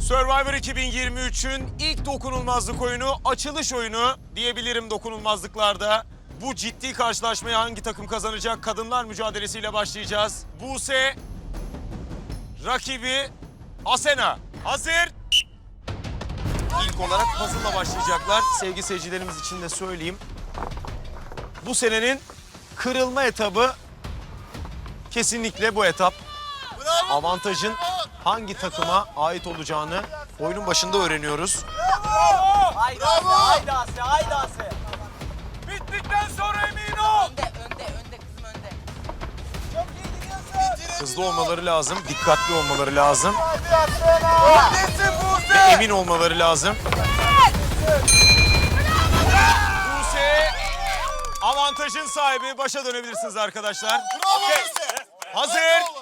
Survivor 2023'ün ilk dokunulmazlık oyunu, açılış oyunu diyebilirim dokunulmazlıklarda. Bu ciddi karşılaşmaya hangi takım kazanacak? Kadınlar mücadelesiyle başlayacağız. Buse, rakibi Asena. Hazır. İlk olarak puzzle'la başlayacaklar. Sevgili seyircilerimiz için de söyleyeyim. Bu senenin kırılma etabı kesinlikle bu etap. Avantajın hangi takıma ait olacağını oyunun başında öğreniyoruz. Haydi Asya, haydi Asya, haydi Asya. Bittikten sonra emin ol. Önde, önde, önde kızım önde. Hızlı olmaları lazım, dikkatli olmaları lazım ve Buse? emin olmaları lazım. Buse avantajın sahibi. Başa dönebilirsiniz arkadaşlar. Bravo Buse. Hazır.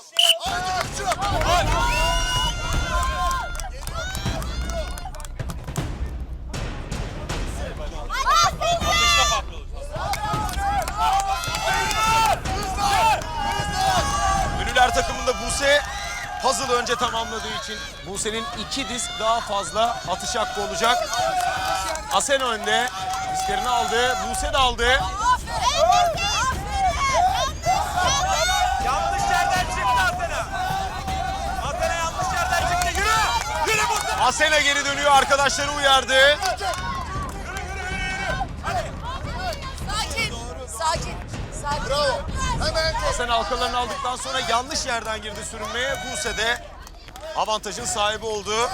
Buse puzzle'ı önce tamamladığı için Buse'nin iki disk daha fazla atış hakkı olacak. Asena önde. Disklerini aldı. Buse de aldı. Yanlış yerden çıktı Athena. Athena yanlış yerden çıktı. Yürü. Yürü Buse. Asena geri dönüyor. Arkadaşları uyardı. Sakin, sakin, sakin. Bravo. Hemen Asena halkalarını aldıktan sonra yanlış yerden girdi sürünmeye. Buse de avantajın sahibi oldu.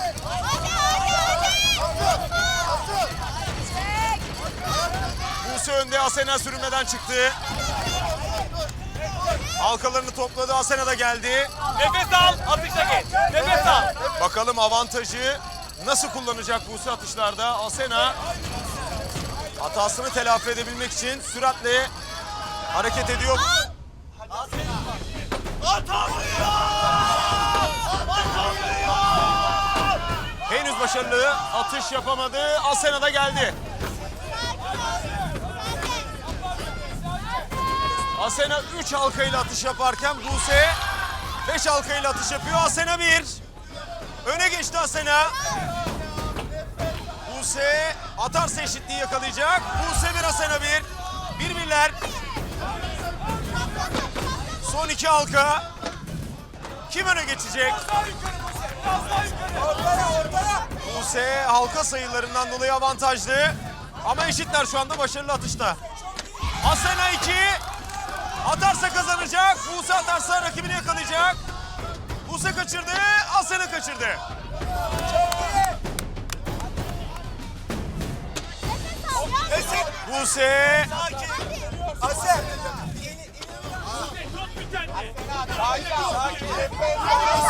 Buse önde. Asena sürünmeden çıktı. Halkalarını topladı. Asena da geldi. Nefes al. Atışa geç. Nefes al. Bakalım avantajı nasıl kullanacak Buse atışlarda? Asena hatasını telafi edebilmek için süratle hareket ediyor. Henüz başarılı atış yapamadı. Asena da geldi. Asena 3 halkayla atış yaparken Buse 5 halkayla atış yapıyor. Asena 1. Öne geçti Asena. Buse atarsa eşitliği yakalayacak. Buse bir Asena bir. Bir birler. Son iki halka. Kim öne geçecek? Buse halka sayılarından dolayı avantajlı. Ama eşitler şu anda başarılı atışta. Asena 2. Atarsa kazanacak. Buse atarsa rakibini yakalayacak. Buse kaçırdı. Asena kaçırdı. Buse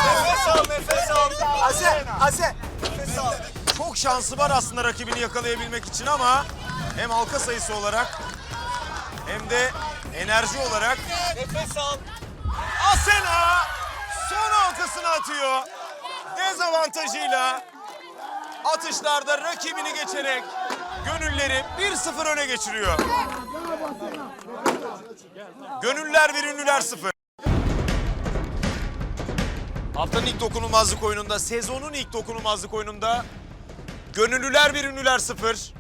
Nefes al. Nefes al. Asya. Asya. Nefes al. çok şansı var aslında rakibini yakalayabilmek için ama hem halka sayısı olarak hem de enerji olarak Nefes al. Asena son halkasını atıyor. Dezavantajıyla atışlarda rakibini geçerek gönülleri 1-0 öne geçiriyor. Gönüller bir ünlüler 0. Haftanın ilk dokunulmazlık oyununda, sezonun ilk dokunulmazlık oyununda Gönüllüler bir ünlüler 0.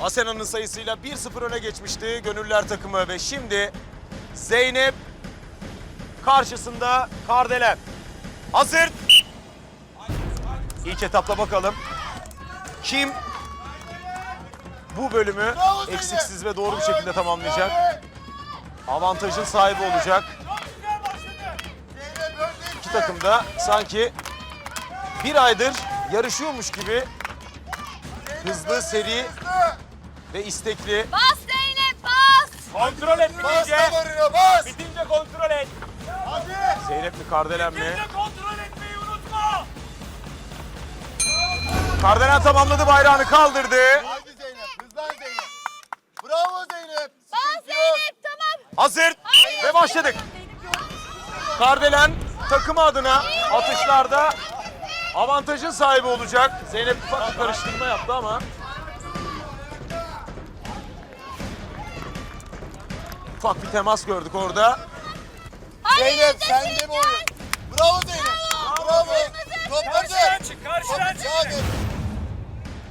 Asena'nın sayısıyla 1-0 öne geçmişti Gönüllüler takımı ve şimdi Zeynep karşısında Kardelen. Hazır. İlk etapta bakalım. Kim bu bölümü eksiksiz ve doğru bir şekilde tamamlayacak? Avantajın sahibi olacak. İki takım da sanki bir aydır yarışıyormuş gibi hızlı, seri ve istekli. Bas Zeynep bas. Kontrol et bas bitince. damarına bas. Bitince kontrol et. Hadi. Zeynep mi, Kardelen mi? Bitince kontrol etmeyi unutma. Kardelen tamamladı, bayrağını kaldırdı. Haydi Zeynep. Hızlan Zeynep. Bravo Zeynep. Bas. Zeynep tamam. Hazır ve başladık. Kardelen takımı adına atışlarda avantajın sahibi olacak. Zeynep ufak bir karıştırma yaptı ama. Ufak bir temas gördük orada. Zeynep sende mi oyun? Bravo Zeynep. Bravo. Topladı. Karşıdan çık. karşıdan. Gel.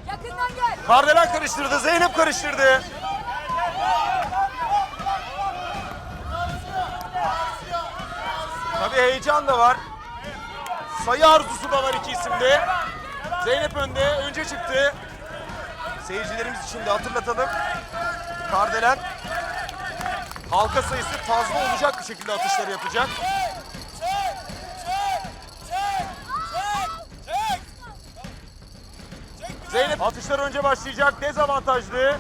Yakından gel. Kardelen karıştırdı, Zeynep karıştırdı. Tabii heyecan da var. Sayı arzusu da var iki isimde. Zeynep önde, önce çıktı. Seyircilerimiz için de hatırlatalım. Kardelen halka sayısı fazla olacak bir şekilde atışları yapacak. Zeynep atışlar önce başlayacak. Dezavantajlı.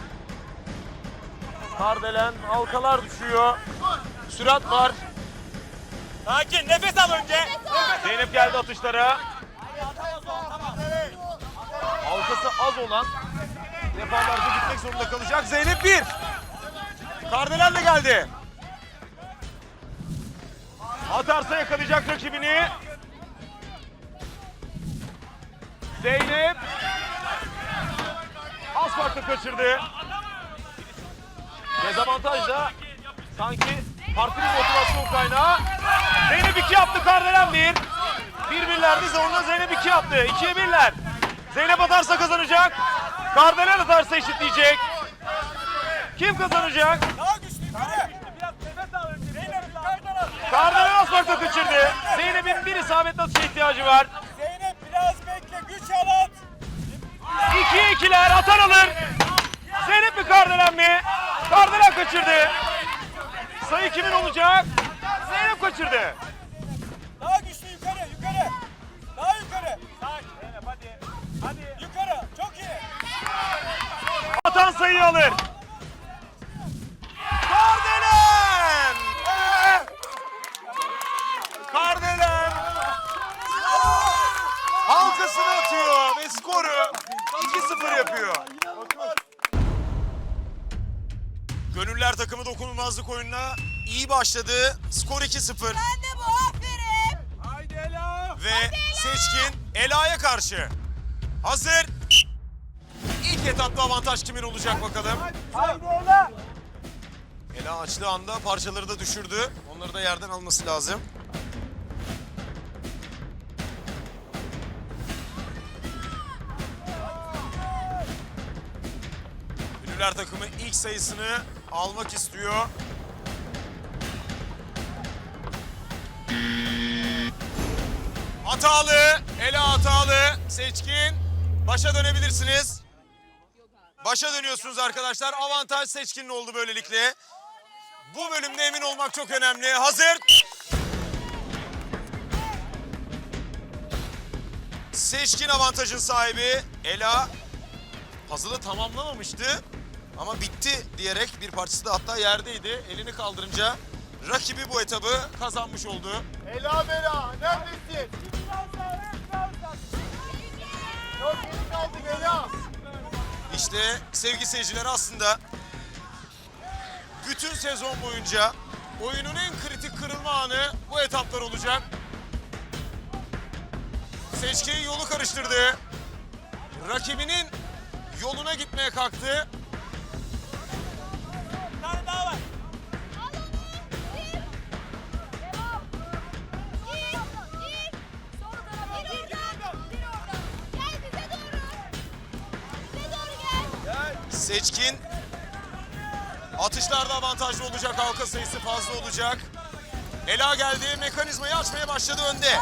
Kardelen halkalar düşüyor. Sürat var. Sakin nefes al önce. Zeynep geldi atışlara. Halkası az olan defalarca gitmek zorunda kalacak. Zeynep bir. Kardelen de geldi. Atarsa yakalayacak rakibini. Zeynep. Az farklı kaçırdı. Dezavantajla sanki farklı bir motivasyon kaynağı. Zeynep 2 yaptı Kardelen 1. Bir birlerdi sonra Zeynep 2 yaptı. 2'ye birler. Zeynep atarsa kazanacak. Kardelen atarsa eşitleyecek. Kim kazanacak? Daha güçlü yukarı. Kardelen az farkla kaçırdı. Zeynep'in bir isabetli atışa ihtiyacı var. Zeynep biraz bekle güç al at. 2'ye 2'ler atar alır. Zeynep mi Kardelen mi? Kardelen kaçırdı. Sayı kimin olacak? Kaçırdı. Daha güçlü yukarı yukarı. Daha yukarı. Sakin Zeynep hadi. Hadi. Yukarı çok iyi. Atan sayıyı alır. Kardelen! Kardelen! Halkasını atıyor ve skoru 2-0 yapıyor. Gönüller takımı dokunulmazlık oyununa iyi başladı. Skor 2-0 Ben de bu aferin. Haydi Ela. ve Seçkin Ela'ya karşı. Hazır. İlk etapta avantaj kimin olacak bakalım. Haydi Ela. Ela açtığı anda parçaları da düşürdü. Onları da yerden alması lazım. Ünlüler takımı ilk sayısını almak istiyor. Hatalı, Ela hatalı, seçkin. Başa dönebilirsiniz. Başa dönüyorsunuz arkadaşlar. Avantaj seçkinin oldu böylelikle. Bu bölümde emin olmak çok önemli. Hazır. Seçkin avantajın sahibi Ela puzzle'ı tamamlamamıştı ama bitti diyerek bir parçası da hatta yerdeydi. Elini kaldırınca rakibi bu etabı kazanmış oldu. Ela Bela neredesin? Çok geri kaldık Ela. İşte sevgili seyirciler aslında bütün sezon boyunca oyunun en kritik kırılma anı bu etaplar olacak. Seçkin yolu karıştırdı. Rakibinin yoluna gitmeye kalktı. Seçkin atışlarda avantajlı olacak. Halka sayısı fazla olacak. Ela geldi. Mekanizmayı açmaya başladı önde.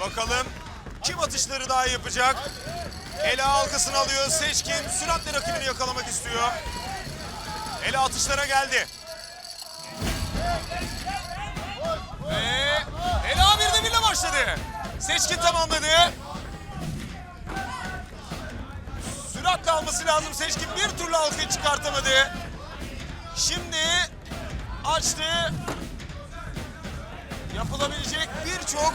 Bakalım kim atışları daha yapacak? Ela halkasını alıyor. Seçkin süratle rakibini yakalamak istiyor. Ela atışlara geldi. Başladı. Seçkin tamamladı. Süratle alması lazım. Seçkin bir türlü halkayı çıkartamadı. Şimdi açtı. Yapılabilecek birçok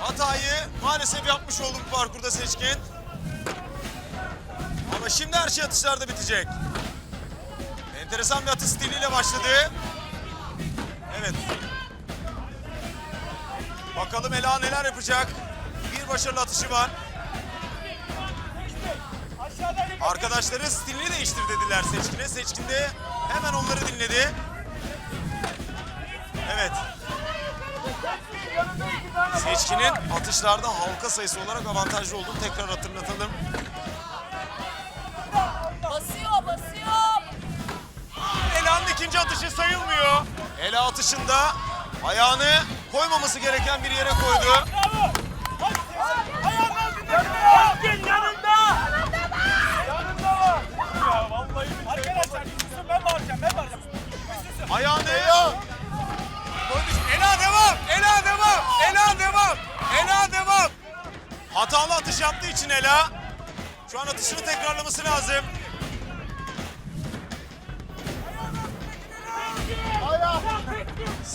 hatayı maalesef yapmış oldum bu parkurda Seçkin. Ama şimdi her şey atışlarda bitecek. Enteresan bir atış stiliyle başladı. Evet. Bakalım Ela neler yapacak. Bir başarılı atışı var. Arkadaşları stilini değiştir dediler Seçkin'e. Seçkin de hemen onları dinledi. Evet. Seçkin'in atışlarda halka sayısı olarak avantajlı olduğunu tekrar hatırlatalım. Basıyor basıyor. Ela'nın ikinci atışı sayılmıyor. Ela atışında ayağını koymaması gereken bir yere koydu. Hakkın yanında. Yanında var. Ya vallahi. Arkadaşlar Yusuf ben bağıracağım ben bağıracağım. Ayağını koydu. Ela devam. Ela devam. Ela devam. Ela devam. Hatalı atış yaptığı için Ela. Şu an atışını tekrarlaması lazım.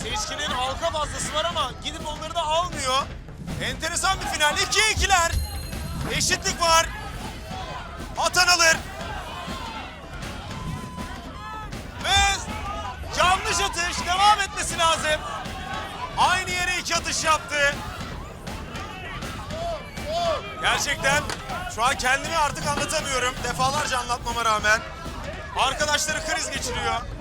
Seçkinin halka fazlası var ama gidip onları da almıyor. Enteresan bir final. 2'ye 2'ler. Eşitlik var. Atan alır. Ve yanlış atış devam etmesi lazım. Aynı yere iki atış yaptı. Gerçekten şu an kendimi artık anlatamıyorum. Defalarca anlatmama rağmen. Arkadaşları kriz geçiriyor.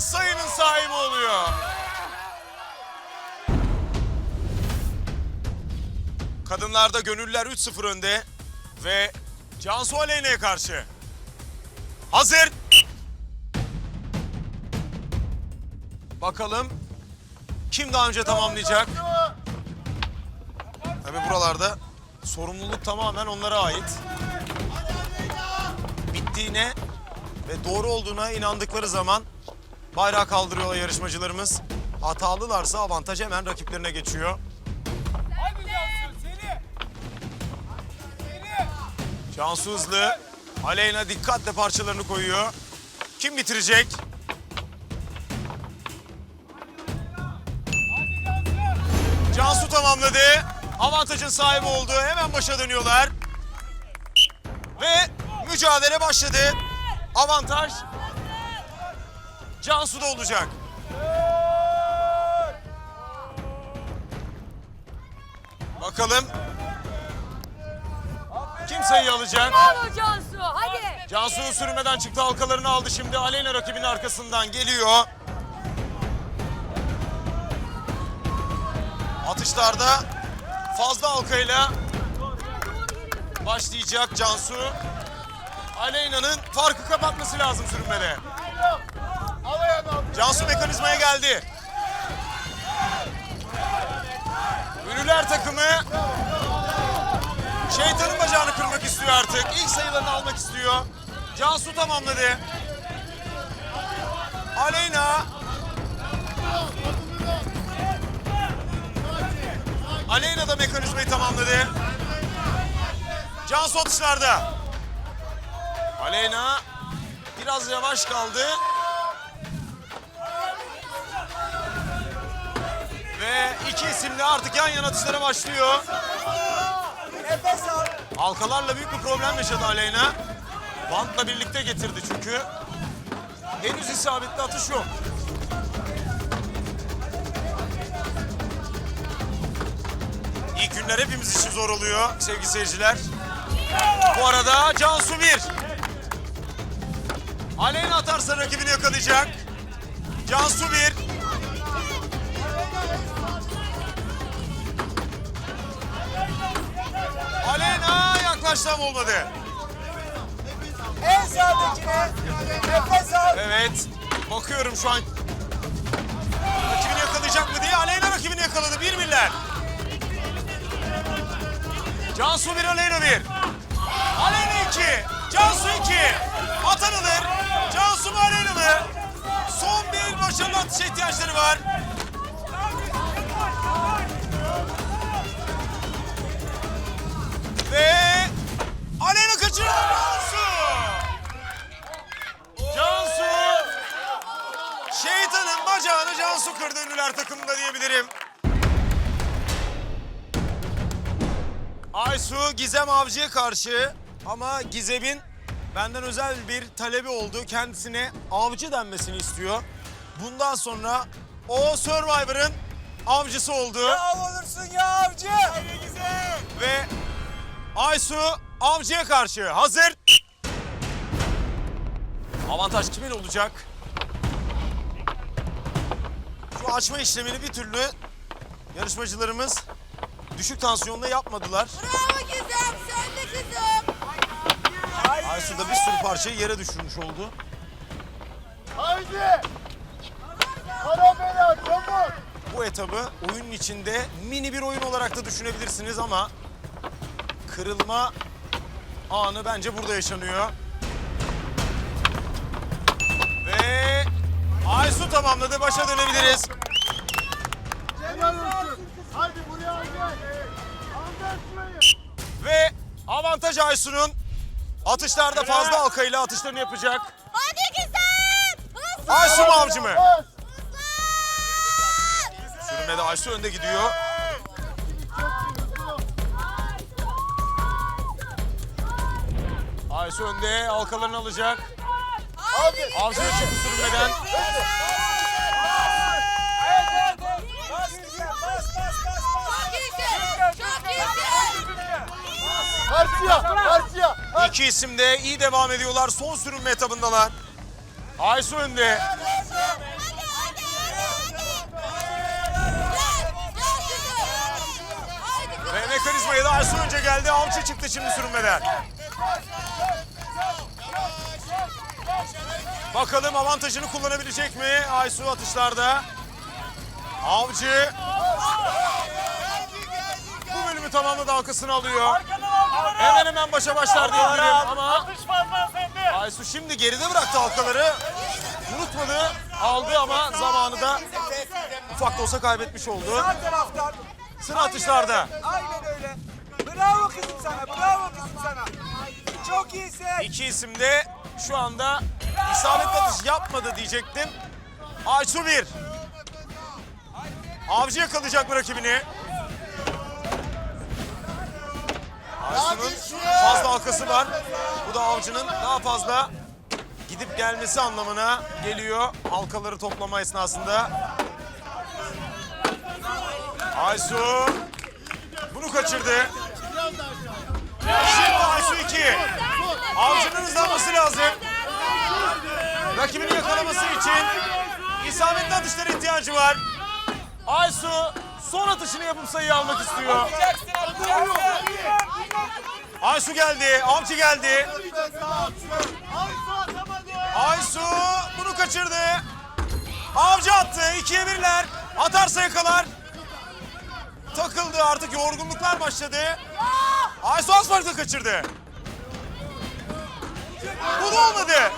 Ela sayının sahibi oluyor. Kadınlarda gönüller 3-0 önde ve Cansu Aleyna'ya karşı. Hazır. Bakalım kim daha önce tamamlayacak? Tabii buralarda sorumluluk tamamen onlara ait. Bittiğine ve doğru olduğuna inandıkları zaman bayrağı kaldırıyorlar yarışmacılarımız. Hatalılarsa avantaj hemen rakiplerine geçiyor. Hadi Cansu seni. Seni. Cansu hızlı. Aleyna dikkatle parçalarını koyuyor. Kim bitirecek? Cansu tamamladı. Avantajın sahibi oldu. Hemen başa dönüyorlar. Ve mücadele başladı. Avantaj Cansu'da olacak. Bakalım kim sayıyı alacak? Bravo Cansu hadi. Cansu sürmeden çıktı halkalarını aldı şimdi Aleyna rakibinin arkasından geliyor. Atışlarda fazla halkayla başlayacak Cansu. Aleyna'nın farkı kapatması lazım sürünmede. Cansu mekanizmaya geldi. Ünlüler takımı şeytanın bacağını kırmak istiyor artık. İlk sayılarını almak istiyor. Cansu tamamladı. Aleyna. Aleyna da mekanizmayı tamamladı. Cansu atışlarda. Aleyna biraz yavaş kaldı. Ve iki isim de artık yan yana atışlara başlıyor. Nefes al. Halkalarla büyük bir problem yaşadı Aleyna. Bantla birlikte getirdi çünkü. Henüz isabetli atış yok. İlk günler hepimiz için zor oluyor sevgili seyirciler. Bu arada Cansu bir. Aleyna atarsa rakibini yakalayacak. Cansu bir. Ama olmadı. En sağdakine. Nefes al. Evet. Bakıyorum şu an. Rakibini yakalayacak mı diye. Aleyna rakibini yakaladı. Bir miller. Cansu bir, Aleyna bir. Aleyna iki. Cansu iki. Atan alır. Cansu mu Aleyna mı? Son bir başarılı atışa ihtiyaçları var. Cansu kırdı ünlüler takımında diyebilirim. Aysu Gizem Avcı'ya karşı ama Gizem'in benden özel bir talebi oldu. Kendisine avcı denmesini istiyor. Bundan sonra o Survivor'ın avcısı oldu. Av olursun ya avcı. Ve Aysu avcıya karşı hazır. Avantaj kimin olacak? Açma işlemini bir türlü yarışmacılarımız düşük tansiyonda yapmadılar. Bravo Gizem. Sen de kızım. Aysu da bir sürü parçayı yere düşürmüş oldu. Haydi. Karamela çabuk. Bu etabı oyunun içinde mini bir oyun olarak da düşünebilirsiniz ama kırılma anı bence burada yaşanıyor. Ve Aysu tamamladı. Başa dönebiliriz. Helal olsun. Haydi buraya al gel. Al gel şurayı. Ve avantaj Aysu'nun atışlarda fazla halkayla atışlarını yapacak. Hadi Gizem. Hızlı. Aysu mu avcı mı? Bas. Sürünmede Aysu önde gidiyor. Aysu önde halkalarını alacak. Avcı çıktı sürünmeden. Karşıya. Karşıya. İki isim de iyi devam ediyorlar. Son sürünme etabındalar. Aysu önde. Ve mekanizmaya da Aysu önce geldi. Avcı çıktı şimdi sürünmeden. Bakalım avantajını kullanabilecek mi Aysu atışlarda? Avcı bu bölümü tamamladı halkasını alıyor. Hemen hemen başa başlar ama Atış fazla sende. Aysu şimdi geride bıraktı halkaları. Unutmadı, aldı ama zamanı da ufak da olsa kaybetmiş oldu. Sağ taraftan. Sıra atışlarda. Aynen öyle. Bravo kızım sana. Bravo kızım sana. Çok iyisin. İki isim de şu anda isabetli atış yapmadı diyecektim. Aysu bir. Avcı yakalayacak mı rakibini? Aysu'nun fazla halkası var. Bu da avcının daha fazla gidip gelmesi anlamına geliyor halkaları toplama esnasında. Aysu bunu kaçırdı. Şimdi Aysu 2. Avcının hızlanması lazım. Rakibini yakalaması için isabetli atışlara ihtiyacı var. Aysu son atışını yapıp sayı almak istiyor. Aysu geldi, avcı geldi. Aysu bunu kaçırdı. Avcı attı. ikiye birler. Atarsa yakalar. Takıldı artık yorgunluklar başladı. Aysu az farkla kaçırdı. Bu da olmadı.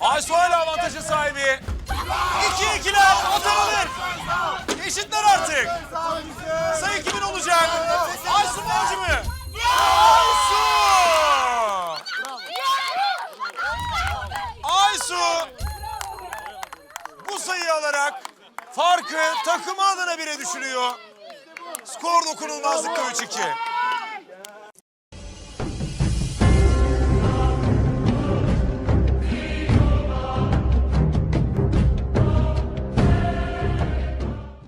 Aysu hala avantajın sahibi. 2 ikiler atan alır. Eşitler artık. Sayı kimin olacak? Aysu mu Avcı mı? Aysu! Bu sayıyı alarak farkı takımı adına bire düşürüyor. Skor dokunulmazlıkta 3-2.